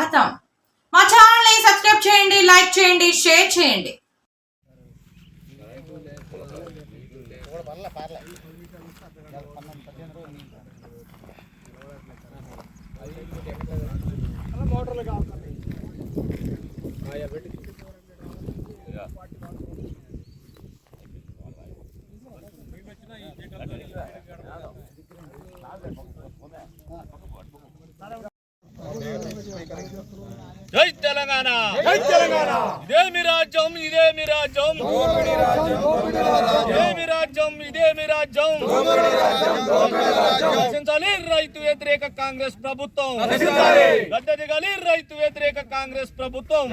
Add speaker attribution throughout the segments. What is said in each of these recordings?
Speaker 1: స్వాగతం. మా ఛానల్ని సబ్స్క్రైబ్ చేయండి లైక్ చేయండి షేర్ చేయండి.
Speaker 2: జై తెలంగాణ జై తెలంగాణ ఇదే మీ రాజ్యం ఇదే మీ రాజ్యం ఇదే మీ రాజ్యం ఇదే మీ రాజ్యం రక్షించాలి రైతు వ్యతిరేక కాంగ్రెస్ ప్రభుత్వం గద్దె దిగాలి రైతు వ్యతిరేక కాంగ్రెస్ ప్రభుత్వం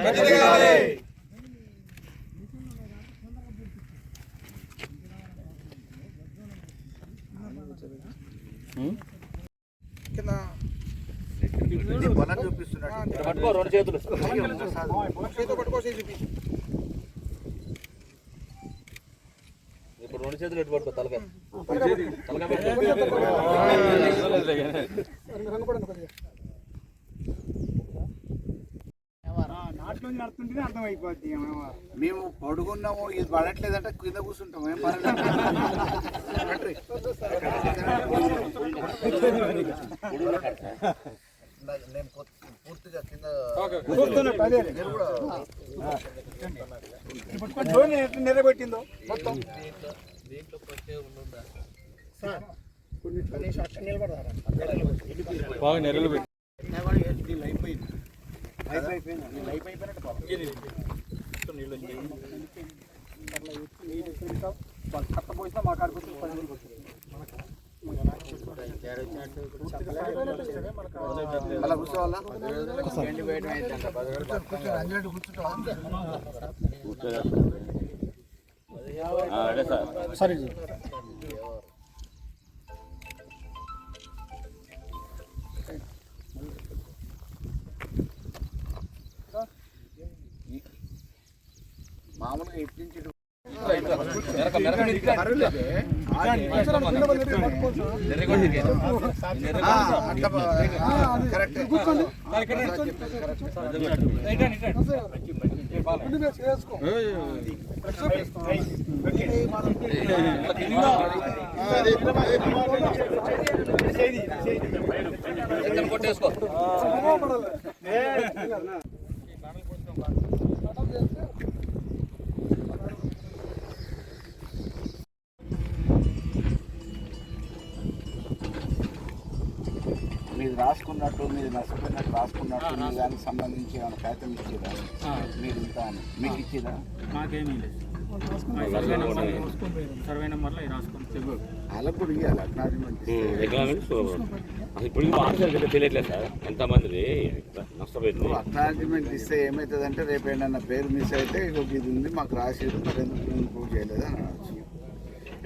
Speaker 2: పట్టుకో రెండు చేతులు. ఇప్పుడు రెండు చేతులు ఎటు పట్టుకో తలకాయ.
Speaker 3: అర్థమైపోద్ది
Speaker 4: మేము పడుకున్నాము ఇది పడట్లేదంటే కింద కూర్చుంటాం ఏం పడలేదు నేను కొత్త- పూర్తిగా కింద మీరు కూడా
Speaker 3: పట్టుకొని ధోని ఎట్లా నిలబెట్టిందో? మొత్తం.
Speaker 4: అలా కూర్చోవాలా కూర్చొని కూర్చొని అంజలి కూర్చుంటావా
Speaker 3: సరే
Speaker 4: మామూలుగా ఇటు నుంచి ఇటు ఆ, అట్లా బా- కరెక్ట్
Speaker 2: కొట్టేసుకో
Speaker 4: రాసుకున్నట్టు మీరు నష్టపోయినట్టు రాసుకున్నట్టు మీ దానికి సంబంధించి ఏమైనా కాగితం ఇచ్చిరా మీరు ఇంత అని మీకు ఇచ్చిరా?
Speaker 5: మాకేమీ లేదు. సర్వే నెంబర్ సర్వే నెంబర్లో
Speaker 4: వాళ్ళకు కూడా ఇవ్వాలి అక్నాలజ్మెంట్
Speaker 6: ఇప్పుడు ఆన్సర్ తెలియట్లేదు సార్. ఎంతమంది నష్టపోయింది.
Speaker 4: అక్నాలజ్మెంట్ ఇస్తే ఏమవుతుందంటే రేపు ఏంటన్నా పేరు మిస్ అయితే ఇది ఉంది మాకు మరి ఎందుకు ఇంప్రూవ్ చేయలేదు అని అనొచ్చు.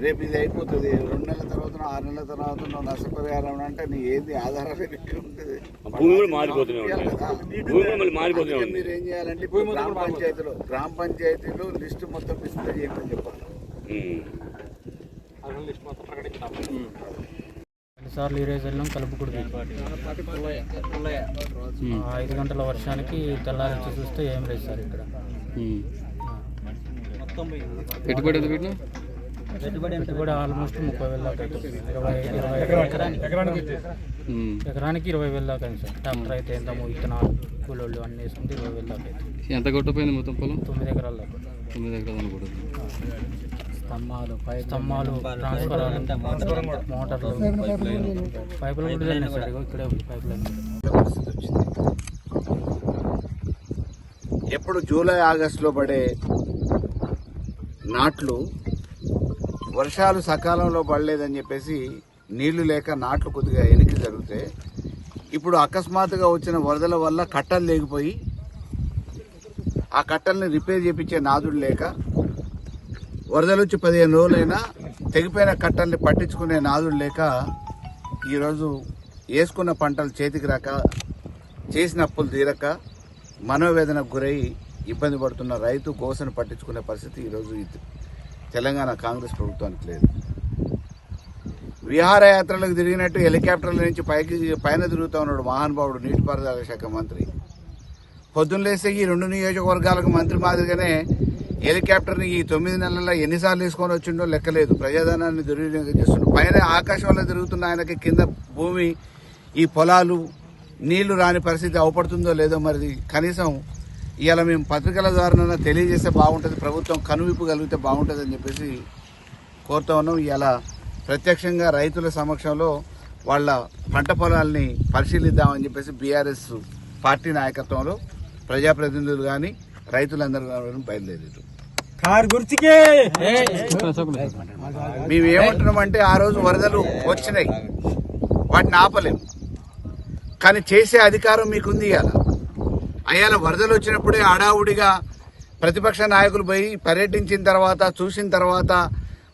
Speaker 4: రేపు ఇది అయిపోతుంది. రెండు నెలల తర్వాత ఆరు నెలల తర్వాత నువ్వు నష్టపరిహారం అంటే నీ ఏది ఆధారాలు ఉంటుంది.
Speaker 6: భూమి కూడా
Speaker 4: మీరు ఏం చేయాలంటే గ్రామ పంచాయతీలో గ్రామ పంచాయతీలో లిస్టు మొత్తం డిస్ప్లే చేయమని చెప్పాలి.
Speaker 5: సార్లు ఈరోజు వెళ్ళాం కలుపుకుడు ఐదు గంటల వర్షానికి తెల్లారి వచ్చి చూస్తే ఏం లేదు సార్ ఇక్కడ.
Speaker 7: పెట్టుబడి
Speaker 5: పెట్టుబడి ఆల్మోస్ట్ ముప్పై వేల దాకా ఎకరానికి ఇరవై వేల దాకా అయింది సార్. ట్రాక్టర్ అయితే ఎంత విత్తనాలు కూలోళ్ళు అన్నీ వేసుకుంటే ఇరవై వేల దాకా అవుతుంది
Speaker 7: ఎంత కొట్టపోయింది మొత్తం పొలం?
Speaker 5: తొమ్మిది ఎకరాల దాకా.
Speaker 7: తొమ్మిది ఎకరాలు అనుకుంటుంది
Speaker 5: స్తంభాలు పై స్తంభాలు ట్రాన్స్ఫరాలు మోటార్లు పైపులు కూడా సార్ ఇక్కడే ఉంది పైప్ లైన్.
Speaker 4: పరిస్థితి వచ్చింది ఎప్పుడు జూలై ఆగస్టులో పడే నాట్లు వర్షాలు సకాలంలో పడలేదని చెప్పేసి నీళ్ళు లేక నాట్లు కొద్దిగా ఎనికి జరుగుతాయి ఇప్పుడు అకస్మాత్తుగా వచ్చిన వరదల వల్ల కట్టలు లేకపోయి ఆ కట్టల్ని రిపేర్ చేపించే నాదుడు లేక వరదలు వచ్చి పదిహేను రోజులైనా తెగిపోయిన కట్టల్ని పట్టించుకునే నాదుడు లేక ఈరోజు వేసుకున్న పంటలు చేతికి రాక చేసిన అప్పులు తీరక మనోవేదనకు గురై ఇబ్బంది పడుతున్న రైతు కోసను పట్టించుకునే పరిస్థితి ఈరోజు ఇది తెలంగాణ కాంగ్రెస్ ప్రభుత్వానికి లేదు. విహారయాత్రలకు తిరిగినట్టు హెలికాప్టర్ల నుంచి పైకి పైన తిరుగుతూ ఉన్నాడు మహానుభావుడు నీటిపారుదల శాఖ మంత్రి. పొద్దున్నలేస్తే ఈ రెండు నియోజకవర్గాలకు మంత్రి మాదిరిగానే హెలికాప్టర్ని ఈ తొమ్మిది నెలల్లో ఎన్నిసార్లు తీసుకొని వచ్చిండో లెక్కలేదు. ప్రజాధనాన్ని దుర్వినియోగం చేస్తుండో. పైన ఆకాశంలో తిరుగుతున్న ఆయనకి కింద భూమి ఈ పొలాలు నీళ్ళు రాని పరిస్థితి అవపడుతుందో లేదో మరి కనీసం ఇవాళ మేము పత్రికల ద్వారా తెలియజేస్తే బాగుంటుంది ప్రభుత్వం కనువిప్పు కలిగితే బాగుంటుంది అని చెప్పేసి కోరుతా ఉన్నాం. ఇవాళ ప్రత్యక్షంగా రైతుల సమక్షంలో వాళ్ళ పంట పొలాల్ని పరిశీలిద్దామని చెప్పేసి బీఆర్ఎస్ పార్టీ నాయకత్వంలో ప్రజాప్రతినిధులు కానీ రైతులందరూ కానీ బయలుదేరారు
Speaker 3: కారు గుర్తుకే!
Speaker 4: మేము ఏమంటున్నామంటే ఆ రోజు వరదలు వచ్చినాయి. వాటిని ఆపలేం. కానీ చేసే అధికారం మీకుంది ఇవాళ అయ్యాల వరదలు వచ్చినప్పుడే హడావుడిగా ప్రతిపక్ష నాయకులు పోయి పర్యటించిన తర్వాత చూసిన తర్వాత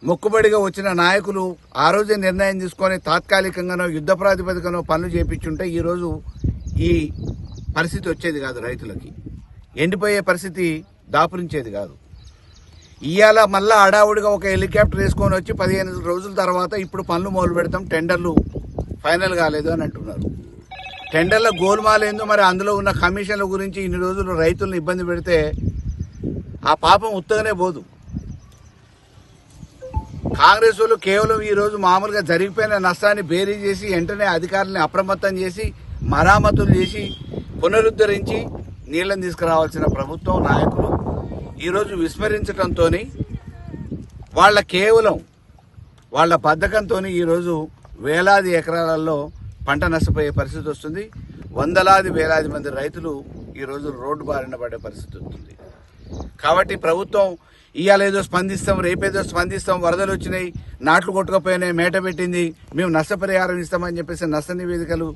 Speaker 4: మొక్కుబడిగా వచ్చిన నాయకులు ఆ రోజే నిర్ణయం తీసుకొని తాత్కాలికంగానో యుద్ధ ప్రాతిపదికనో పనులు చేపించుంటే ఈరోజు ఈ పరిస్థితి వచ్చేది కాదు రైతులకి. ఎండిపోయే పరిస్థితి దాపురించేది కాదు. ఇవాళ మళ్ళా అడావుడిగా ఒక హెలికాప్టర్ వేసుకొని వచ్చి పదిహేను రోజుల తర్వాత ఇప్పుడు పనులు మొదలు పెడతాం టెండర్లు ఫైనల్ కాలేదు అని అంటున్నారు. టెండర్ల గోల్మాలేందో మరి అందులో ఉన్న కమిషన్ల గురించి ఇన్ని రోజులు రైతులను ఇబ్బంది పెడితే ఆ పాపం ఉత్తగానే పోదు. కాంగ్రెస్ వాళ్ళు కేవలం ఈ రోజు మామూలుగా జరిగిపోయిన నష్టాన్ని బేరీ చేసి వెంటనే అధికారులను అప్రమత్తం చేసి మరామతులు చేసి పునరుద్ధరించి నీళ్ళను తీసుకురావాల్సిన ప్రభుత్వం నాయకులు ఈరోజు విస్మరించడంతో వాళ్ళ కేవలం వాళ్ళ బద్ధకంతో ఈరోజు వేలాది ఎకరాలలో పంట నష్టపోయే పరిస్థితి వస్తుంది. వందలాది వేలాది మంది రైతులు ఈరోజు రోడ్డు బారిన పడే పరిస్థితి వస్తుంది. కాబట్టి ప్రభుత్వం ఇవాళ ఏదో స్పందిస్తాం రేపేదో స్పందిస్తాం వరదలు వచ్చినాయి నాట్లు కొట్టుకపోయినాయి మేట పెట్టింది మేము నష్టపరిహారం ఇస్తామని చెప్పేసి నష్ట నివేదికలు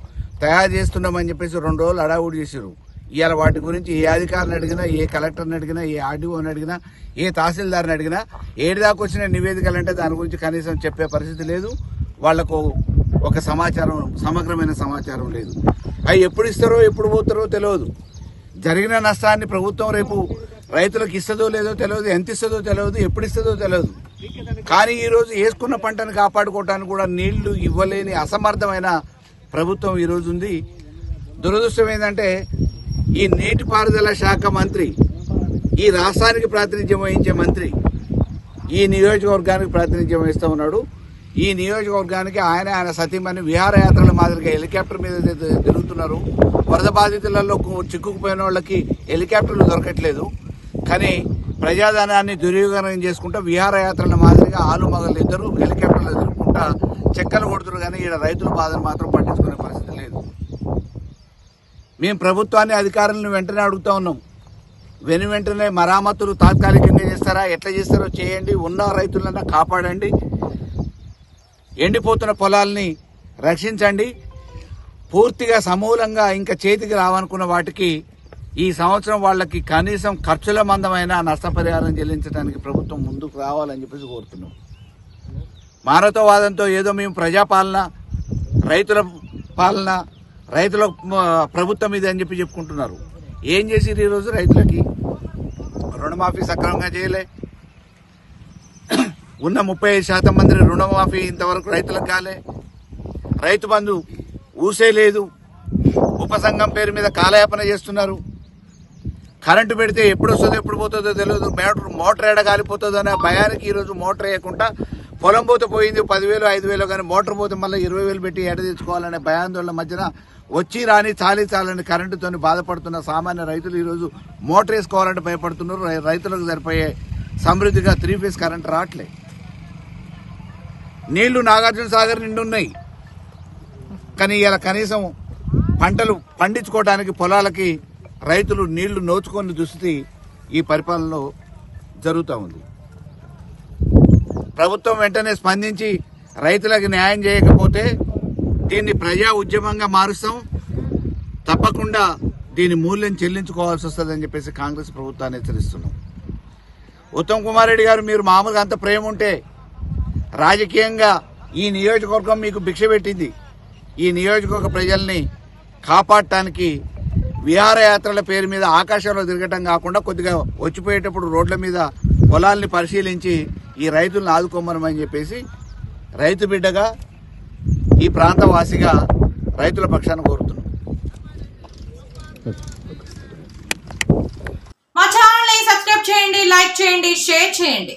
Speaker 4: తయారు చేస్తున్నామని చెప్పేసి రెండు రోజులు అడావుడు చేశారు ఇవాళ వాటి గురించి ఏ అధికారిని అడిగినా ఏ కలెక్టర్ని అడిగినా ఏ ఆర్డీఓని అడిగినా ఏ తహసీల్దార్ని అడిగినా ఏడు దాకా వచ్చిన నివేదికలు అంటే దాని గురించి కనీసం చెప్పే పరిస్థితి లేదు. వాళ్ళకు ఒక సమాచారం సమగ్రమైన సమాచారం లేదు. అవి ఎప్పుడు ఇస్తారో ఎప్పుడు పోతారో తెలియదు జరిగిన నష్టాన్ని ప్రభుత్వం రేపు రైతులకు ఇస్తుందో లేదో తెలియదు ఎంత ఇస్తుందో తెలియదు ఎప్పుడు ఇస్తుందో తెలియదు కానీ ఈరోజు వేసుకున్న పంటను కాపాడుకోవడానికి కూడా నీళ్ళు ఇవ్వలేని అసమర్థమైన ప్రభుత్వం ఈ ఉంది. దురదృష్టం ఏంటంటే ఈ నీటిపారుదల శాఖ మంత్రి ఈ రాష్ట్రానికి ప్రాతినిధ్యం వహించే మంత్రి ఈ నియోజకవర్గానికి ప్రాతినిధ్యం వహిస్తూ ఉన్నాడు. ఈ నియోజకవర్గానికి ఆయన ఆయన సతీమణి విహారయాత్రల మాదిరిగా హెలికాప్టర్ మీద తిరుగుతున్నారు. వరద బాధితులలో చిక్కుకుపోయిన వాళ్ళకి హెలికాప్టర్లు దొరకట్లేదు. కానీ ప్రజాధనాన్ని దుర్వినియోగం చేసుకుంటూ విహారయాత్రల మాదిరిగా ఆలు మగలు ఇద్దరు హెలికాప్టర్లు ఎదుర్కొంటా చెక్కలు కొడుతున్నారు కానీ ఈడ రైతుల బాధను మాత్రం పట్టించుకునే పరిస్థితి లేదు. మేము ప్రభుత్వాన్ని అధికారులను వెంటనే అడుగుతా ఉన్నాం. వెను వెంటనే మరామతులు తాత్కాలికంగా చేస్తారా? ఎట్లా చేస్తారో చేయండి. ఉన్న రైతులన్నా కాపాడండి. ఎండిపోతున్న పొలాల్ని రక్షించండి. పూర్తిగా సమూలంగా ఇంకా చేతికి రావనుకున్న వాటికి ఈ సంవత్సరం వాళ్ళకి కనీసం ఖర్చుల మందమైన నష్టపరిహారం చెల్లించడానికి ప్రభుత్వం ముందుకు రావాలని చెప్పేసి కోరుతున్నాం. మానవతావాదంతో ఏదో మేము ప్రజాపాలన రైతుల పాలన రైతుల ప్రభుత్వం ఇది అని చెప్పి చెప్పుకుంటున్నారు. ఏం చేసిరు ఈరోజు రైతులకి? రుణమాఫీ సక్రమంగా చేయలే. ఉన్న ముప్పై ఐదు శాతం మంది రుణమాఫీ ఇంతవరకు రైతులకు కాలే. రైతు బంధు ఊసే లేదు. ఉపసంఘం పేరు మీద కాలయాపన చేస్తున్నారు. కరెంటు పెడితే ఎప్పుడు వస్తుందో ఎప్పుడు పోతుందో తెలియదు మోటార్ మోటార్ ఏడ కాలిపోతుందో అనే భయానికి ఈరోజు మోటార్ వేయకుండా పొలం పోతే పోయింది పదివేలు ఐదు వేలు కానీ మోటార్ పోతే మళ్ళీ ఇరవై వేలు పెట్టి ఎడ తెచ్చుకోవాలనే భయాందోళన మధ్యన వచ్చి రాని చాలి చాలని కరెంటుతోని బాధపడుతున్న సామాన్య రైతులు ఈరోజు మోటార్ వేసుకోవాలంటే భయపడుతున్నారు. రై- రైతులకు సరిపోయే సమృద్ధిగా త్రీ ఫేస్ కరెంట్ రావట్లేదు నీళ్ళు నాగార్జున సాగర్ నిండున్నాయి కానీ ఇలా కనీసం పంటలు పండించుకోవడానికి పొలాలకి రైతులు నీళ్ళు నోచుకొని దుస్థితి ఈ పరిపాలనలో జరుగుతూ ఉంది. ప్రభుత్వం వెంటనే స్పందించి రైతులకు న్యాయం చేయకపోతే దీన్ని ప్రజా ఉద్యమంగా మారుస్తాం. తప్పకుండా దీని మూల్యం చెల్లించుకోవాల్సి వస్తుందని చెప్పేసి కాంగ్రెస్ ప్రభుత్వాన్ని హెచ్చరిస్తున్నాం. ఉత్తమ్ కుమార్ రెడ్డి గారు మీరు మామూలుగా అంత ప్రేమ ఉంటే రాజకీయంగా ఈ నియోజకవర్గం మీకు భిక్ష పెట్టింది. ఈ నియోజకవర్గ ప్రజల్ని కాపాడటానికి విహారయాత్రల పేరు మీద ఆకాశంలో తిరగటం కాకుండా కొద్దిగా వచ్చిపోయేటప్పుడు రోడ్ల మీద పొలాల్ని పరిశీలించి ఈ రైతులను ఆదుకోమనమని చెప్పేసి రైతు బిడ్డగా ఈ ప్రాంతవాసిగా రైతుల పక్షాన్ని కోరుతున్నాం.
Speaker 1: మా ఛానల్ని సబ్స్క్రైబ్ చేయండి లైక్ చేయండి షేర్ చేయండి.